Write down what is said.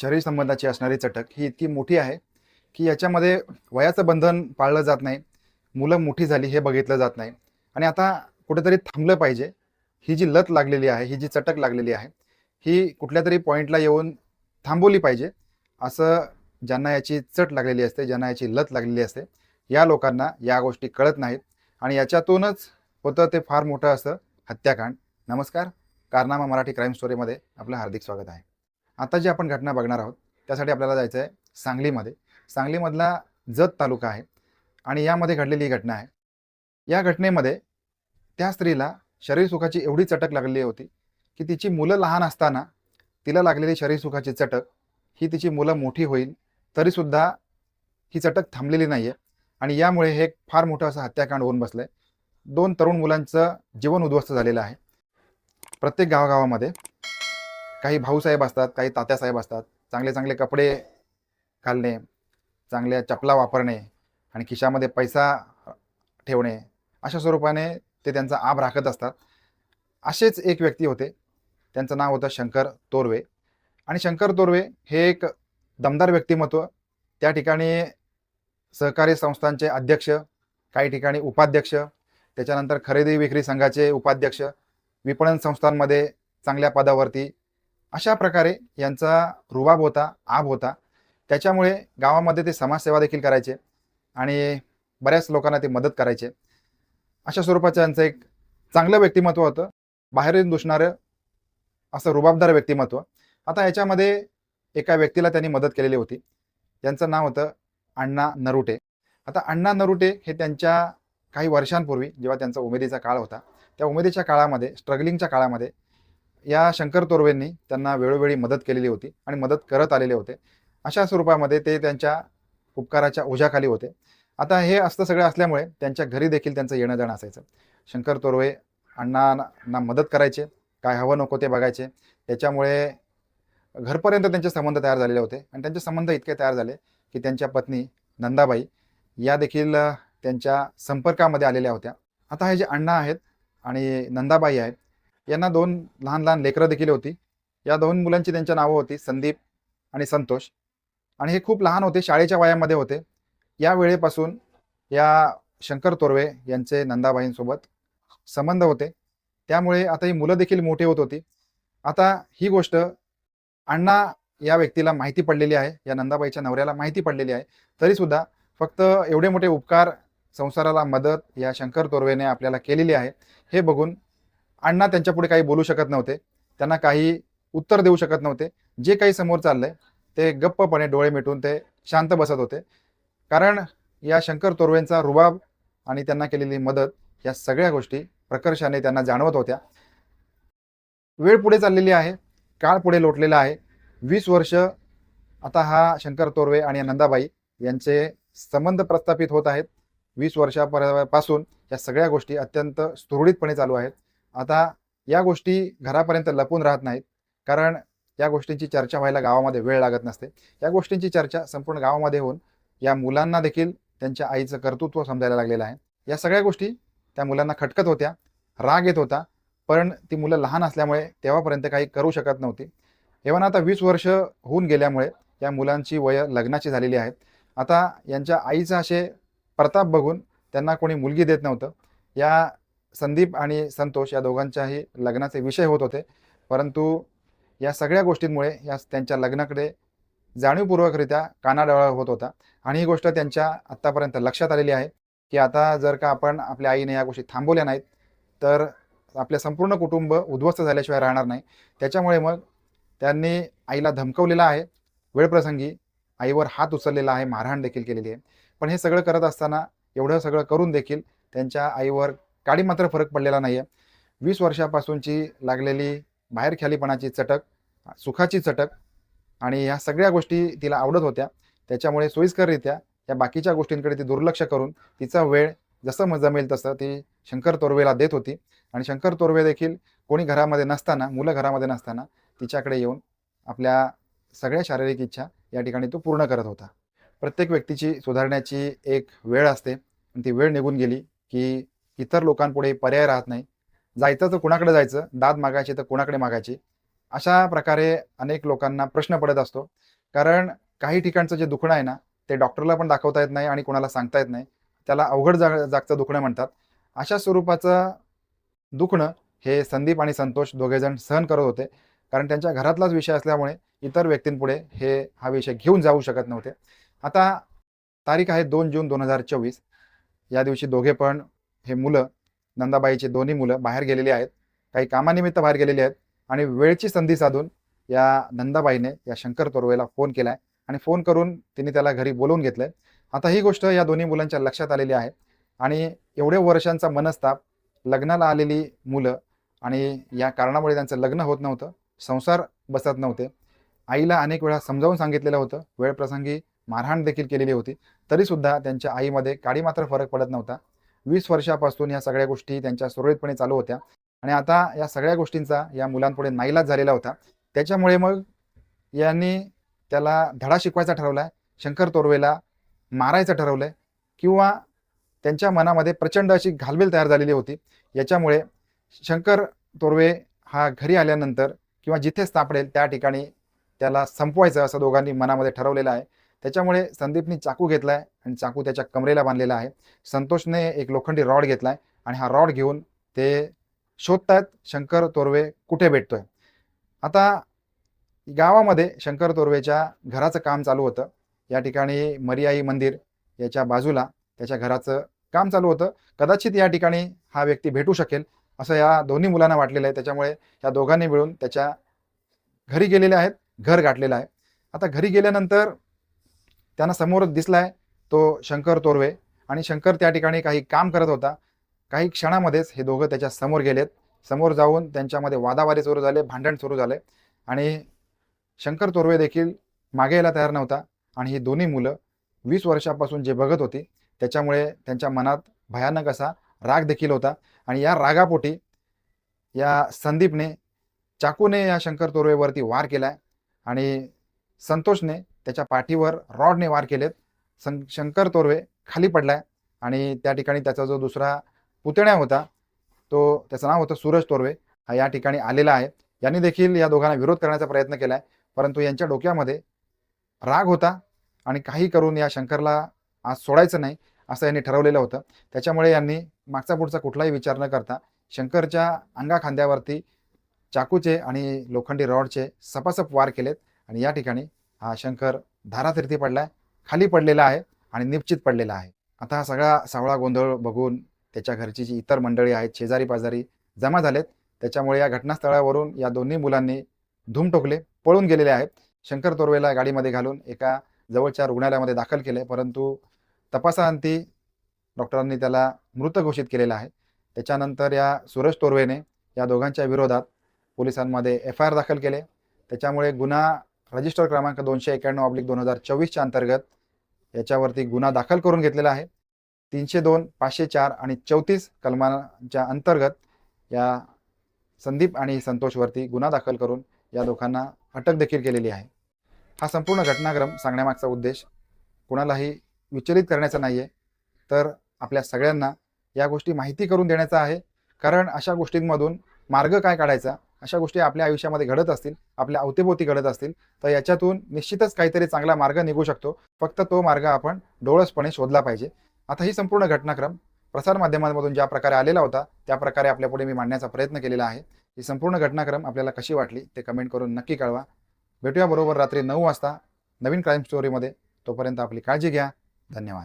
शरीर संबंधाची असणारी चटक ही इतकी मोठी आहे की याच्यामध्ये वयाचं बंधन पाळलं जात नाही मुलं मोठी झाली हे बघितलं जात नाही. आणि आता कुठेतरी थांबलं पाहिजे ही जी लत लागलेली आहे ही जी चटक लागलेली आहे ही कुठल्या तरी पॉईंटला येऊन थांबवली पाहिजे असं ज्यांना याची चट लागलेली असते ज्यांना याची लत लागलेली असते या लोकांना या गोष्टी कळत नाहीत. आणि याच्यातूनच होतं ते फार मोठं असं हत्याकांड. नमस्कार कारनामा मराठी क्राईम स्टोरीमध्ये आपलं हार्दिक स्वागत आहे. आता जी आपण घटना बघणार आहोत त्यासाठी आपल्याला जायचं आहे सांगलीमध्ये. सांगलीमधला जत तालुका आहे आणि यामध्ये घडलेली ही घटना आहे. या घटनेमध्ये त्या स्त्रीला शरीरसुखाची एवढी चटक लागलेली होती की तिची मुलं लहान असताना तिला लागलेली शरीरसुखाची चटक ही तिची मुलं मोठी होईल तरीसुद्धा ही चटक थांबलेली नाही आहे आणि यामुळे हे एक फार मोठं असं हत्याकांड होऊन बसलं आहे दोन तरुण मुलांचं जीवन उद्ध्वस्त झालेलं आहे. प्रत्येक गावागावामध्ये काही भाऊसाहेब असतात काही तात्यासाहेब असतात. चांगले चांगले कपडे घालणे चांगल्या चपला वापरणे आणि खिशामध्ये पैसा ठेवणे अशा स्वरूपाने ते त्यांचा आभ राखत असतात. असेच एक व्यक्ती होते. त्यांचं नाव होतं शंकर तोरवे. आणि शंकर तोरवे हे एक दमदार व्यक्तिमत्व. त्या ठिकाणी सहकारी संस्थांचे अध्यक्ष काही ठिकाणी उपाध्यक्ष त्याच्यानंतर खरेदी विक्री संघाचे उपाध्यक्ष विपणन संस्थांमध्ये चांगल्या पदावरती अशा प्रकारे यांचा रुबाब होता आब होता. त्याच्यामुळे गावामध्ये ते समाजसेवा देखील करायचे आणि बऱ्याच लोकांना ते मदत करायचे. अशा स्वरूपाचं यांचं एक चांगलं व्यक्तिमत्व होतं. बाहेरून दुसणारं असं रुबाबदार व्यक्तिमत्व. आता याच्यामध्ये एका व्यक्तीला त्यांनी मदत केलेली होती. त्यांचं नाव होतं अण्णा नरुटे. आता अण्णा नरुटे हे त्यांच्या काही वर्षांपूर्वी जेव्हा त्यांचा उमेदीचा काळ होता त्या उमेदीच्या काळामध्ये स्ट्रगलिंगच्या काळामध्ये या शंकर तोरवेंनी त्यांना वेळोवेळी मदत केलेली होती आणि मदत करत आलेले होते. अशा स्वरूपामध्ये ते त्यांच्या उपकाराच्या ओझ्याखाली होते. आता हे असतं सगळं असल्यामुळे त्यांच्या घरी देखील त्यांचं येणं जाणं असायचं. शंकर तोरवे अण्णांना मदत करायचे काय हवं नको ते बघायचे. त्याच्यामुळे घरपर्यंत त्यांचे संबंध तयार झालेले होते आणि त्यांचे संबंध इतके तयार झाले की त्यांच्या पत्नी नंदाबाई या देखील त्यांच्या संपर्कामध्ये आलेल्या होत्या. आता हे जे अण्णा आहेत आणि नंदाबाई आहेत यांना दोन लहान लहान लेकरं देखील होती. या दोन मुलांची त्यांच्या नावं होती संदीप आणि संतोष. आणि हे खूप लहान होते शाळेच्या वयामध्ये होते. या वेळेपासून या शंकर तोरवे यांचे नंदाबाईंसोबत संबंध होते. त्यामुळे आता ही मुलं देखील मोठी होत होती. आता ही गोष्ट अण्णा या व्यक्तीला माहिती पडलेली आहे या नंदाबाईच्या नवऱ्याला माहिती पडलेली आहे. तरीसुद्धा फक्त एवढे मोठे उपकार संसाराला मदत या शंकर तोरवेने आपल्याला केलेली आहे. हे बघून अण्णा त्यांच्यापुढे काही बोलू शकत नव्हते. त्यांना काही उत्तर देऊ शकत नव्हते. जे काही समोर चाललंय ते गप्पपणे डोळे मिटून ते शांत बसत होते. कारण या शंकर तोरवेंचा रुबाब आणि त्यांना केलेली मदत या सगळ्या गोष्टी प्रकर्षाने त्यांना जाणवत होत्या. वेळ पुढे चाललेली आहे काळ पुढे लोटलेला आहे. वीस वर्ष आता हा शंकर तोरवे आणि नंदाबाई यांचे संबंध प्रस्थापित होत आहेत. वीस वर्षापासून या सगळ्या गोष्टी अत्यंत सुरळीतपणे चालू आहेत. आता या गोष्टी घरापर्यंत लपून राहत नाहीत. कारण या गोष्टींची चर्चा व्हायला गावामध्ये वेळ लागत नसते. या गोष्टींची चर्चा संपूर्ण गावामध्ये होऊन या मुलांना देखील त्यांच्या आईचं कर्तृत्व समजायला लागलेलं आहे. या सगळ्या गोष्टी त्या मुलांना खटकत होत्या राग येत होता. पण ती मुलं लहान असल्यामुळे तेव्हापर्यंत काही करू शकत नव्हती. एव्हा आता वीस वर्ष होऊन गेल्यामुळे या मुलांची वय लग्नाची झालेली आहेत. आता यांच्या आईचं असे प्रताप बघून त्यांना कोणी मुलगी देत नव्हतं. या संदीप आणि संतोष या दोघांच्याही लग्नाचे विषय होत होते. परंतु या सगळ्या गोष्टींमुळे या त्यांच्या लग्नाकडे जाणीवपूर्वकरित्या कानाडोळा होत होता. आणि ही गोष्ट त्यांच्या आत्तापर्यंत लक्षात आलेली आहे की आता जर का आपण आपल्या आईने या गोष्टी थांबवल्या नाहीत तर आपले संपूर्ण कुटुंब उद्ध्वस्त झाल्याशिवाय राहणार नाही. त्याच्यामुळे मग त्यांनी आईला धमकवलेला आहे. वेळप्रसंगी आईवर हात उचललेला आहे मारहाण देखील केलेली आहे. पण हे सगळं करत असताना एवढं सगळं करून देखील त्यांच्या आईवर काडी मात्र फरक पडलेला नाही आहे वीस वर्षापासूनची लागलेली बाहेर ख्यालीपणाची चटक सुखाची चटक आणि ह्या सगळ्या गोष्टी तिला आवडत होत्या. त्याच्यामुळे सोयीस्कररित्या या बाकीच्या गोष्टींकडे ती दुर्लक्ष करून तिचा वेळ जसं म जमेल तसं ती शंकर तोरवेला देत होती. आणि शंकर तोरवे देखील कोणी घरामध्ये नसताना मुलं घरामध्ये नसताना तिच्याकडे येऊन आपल्या सगळ्या शारीरिक इच्छा या ठिकाणी तो पूर्ण करत होता. प्रत्येक व्यक्तीची सुधारण्याची एक वेळ असते. आणि ती वेळ निघून गेली की इतर लोकांपुढे पर्याय राहत नाही. जायचं तर कुणाकडे जायचं? दाद मागायची तर कुणाकडे मागायची? अशा प्रकारे अनेक लोकांना प्रश्न पडत असतो. कारण काही ठिकाणचं जे दुखणं आहे ना ते डॉक्टरला पण दाखवता येत नाही आणि कोणाला सांगता येत नाही. त्याला अवघड जाग जागचं दुखणं म्हणतात. अशा स्वरूपाचं दुखणं हे संदीप आणि संतोष दोघेजण सहन करत होते. कारण त्यांच्या घरातलाच विषय असल्यामुळे इतर व्यक्तींपुढे हे हा विषय घेऊन जाऊ शकत नव्हते. आता तारीख आहे दोन जून दोन हजार चोवीस. या दिवशी दोघे पण हे मुलं नंदाबाईचे दोन्ही मुलं बाहेर गेलेली आहेत. काही कामानिमित्त बाहेर गेलेली आहेत. आणि वेळची संधी साधून या नंदाबाईने या शंकर तोरवेला फोन केला आहे आणि फोन करून तिने त्याला घरी बोलवून घेतलं आहे आता ही गोष्ट या दोन्ही मुलांच्या लक्षात आलेली आहे. आणि एवढ्या वर्षांचा मनस्ताप लग्नाला आलेली मुलं आणि या कारणामुळे त्यांचं लग्न होत नव्हतं. संसार बसत नव्हते. आईला अनेक वेळा समजावून सांगितलेलं होतं. वेळप्रसंगी मारहाण देखील केलेली होती. तरीसुद्धा त्यांच्या आईमध्ये काडी मात्र फरक पडत नव्हता. वीस वर्षापासून या सगळ्या गोष्टी त्यांच्या सुरळीतपणे चालू होत्या. आणि आता या सगळ्या गोष्टींचा या मुलांपुढे नाईलाज झालेला होता. त्याच्यामुळे मग यांनी त्याला धडा शिकवायचा ठरवला आहे शंकर तोरवेला मारायचं ठरवलं आहे किंवा त्यांच्या मनामध्ये प्रचंड अशी घालमेल तयार झालेली होती. याच्यामुळे शंकर तोरवे हा घरी आल्यानंतर किंवा जिथे सापडेल त्या ठिकाणी त्याला संपवायचं असं दोघांनी मनामध्ये ठरवलेलं आहे. त्याच्यामुळे संदीपनी चाकू घेतला आहे आणि चाकू त्याच्या कमरेला बांधलेला आहे. संतोषने एक लोखंडी रॉड घेतला आहे आणि हा रॉड घेऊन ते शोधतायत शंकर तोरवे कुठे भेटतोय. आता गावामध्ये शंकर तोरवेच्या घराचं काम चालू होतं. या ठिकाणी मरियाई मंदिर याच्या बाजूला त्याच्या घराचं काम चालू होतं. कदाचित या ठिकाणी हा व्यक्ती भेटू शकेल असं या दोन्ही मुलांना वाटलेलं आहे. त्याच्यामुळे या दोघांनी मिळून त्याच्या घरी गेलेले आहेत. घर गाठलेलं आहे. आता घरी गेल्यानंतर त्यांना समोर दिसलाय तो शंकर तोरवे. आणि शंकर त्या ठिकाणी काही काम करत होता. काही क्षणामध्येच हे दोघं त्याच्यासमोर गेलेत. समोर जाऊन त्यांच्यामध्ये वादावादी सुरू झाले भांडण सुरू झाले. आणि शंकर तोरवे देखील मागे यायला तयार नव्हता. आणि ही दोन्ही मुलं वीस वर्षापासून जे बघत होती त्याच्यामुळे त्यांच्या मनात भयानक असा राग देखील होता. आणि या रागापोटी या संदीपने चाकूने या शंकर तोरवेवरती वार केलाय. आणि संतोषने त्याच्या पाठीवर रॉडने वार केलेत. सं शंकर तोरवे खाली पडलाय आणि त्या ठिकाणी त्याचा जो दुसरा पुतण्या होता तो त्याचं नाव होतं सूरज तोरवे हा या ठिकाणी आलेला आहे. यांनी देखील या दोघांना विरोध करण्याचा प्रयत्न केलाय परंतु यांच्या डोक्यामध्ये राग होता आणि काही करून या शंकरला आज सोडायचं नाही असं यांनी ठरवलेलं होतं. त्याच्यामुळे यांनी मागचा पुढचा कुठलाही विचार न करता शंकरच्या अंगा खांद्यावरती चाकूचे आणि लोखंडी रॉडचे सपासप वार केलेत आणि या ठिकाणी हा शंकर धारातीर्थी पडलाय खाली पडलेला आहे आणि निश्चित पडलेला आहे. आता हा सगळा सावळा गोंधळ बघून त्याच्या घरची जी इतर मंडळी आहेत शेजारी पाजारी जमा झालेत. त्याच्यामुळे या घटनास्थळावरून या दोन्ही मुलांनी धूम टोकले पळून गेलेले आहेत. शंकर तोरवेला गाडीमध्ये घालून एका जवळच्या रुग्णालयामध्ये दाखल केले परंतु तपासाअंती डॉक्टरांनी त्याला मृत घोषित केलेला आहे. त्याच्यानंतर या सूरज तोरवेने या दोघांच्या विरोधात पोलिसांमध्ये एफ आय आर दाखल केले. त्याच्यामुळे गुन्हा रजिस्टर क्रमांक दोनशे एक्याण्णव ऑब्लिक दोन हजार चोवीसच्या अंतर्गत याच्यावरती गुन्हा दाखल करून घेतलेला आहे. तीनशे दोन पाचशे चार आणि चौतीस कलमांच्या अंतर्गत या संदीप आणि संतोषवरती गुन्हा दाखल करून या दोघांना अटक देखील केलेली आहे. हा संपूर्ण घटनाक्रम सांगण्यामागचा उद्देश कुणालाही विचलित करण्याचा नाही आहे तर आपल्या सगळ्यांना या गोष्टी माहिती करून देण्याचा आहे. कारण अशा गोष्टींमधून मार्ग काय काढायचा? अशा गोष्टी आपल्या आयुष्यामध्ये घडत असतील आपल्या अवतीभोवती घडत असतील तर याच्यातून निश्चितच काहीतरी चांगला मार्ग निघू शकतो. फक्त तो मार्ग आपण डोळसपणे शोधला पाहिजे. आता ही संपूर्ण घटनाक्रम प्रसारमाध्यमांमधून ज्या प्रकारे आलेला होता त्या प्रकारे आपल्यापुढे मी मांडण्याचा प्रयत्न केलेला आहे. ही संपूर्ण घटनाक्रम आपल्याला कशी वाटली ते कमेंट करून नक्की कळवा. भेटूया बरोबर रात्री नऊ वाजता नवीन क्राईम स्टोरीमध्ये तोपर्यंत आपली काळजी घ्या. धन्यवाद.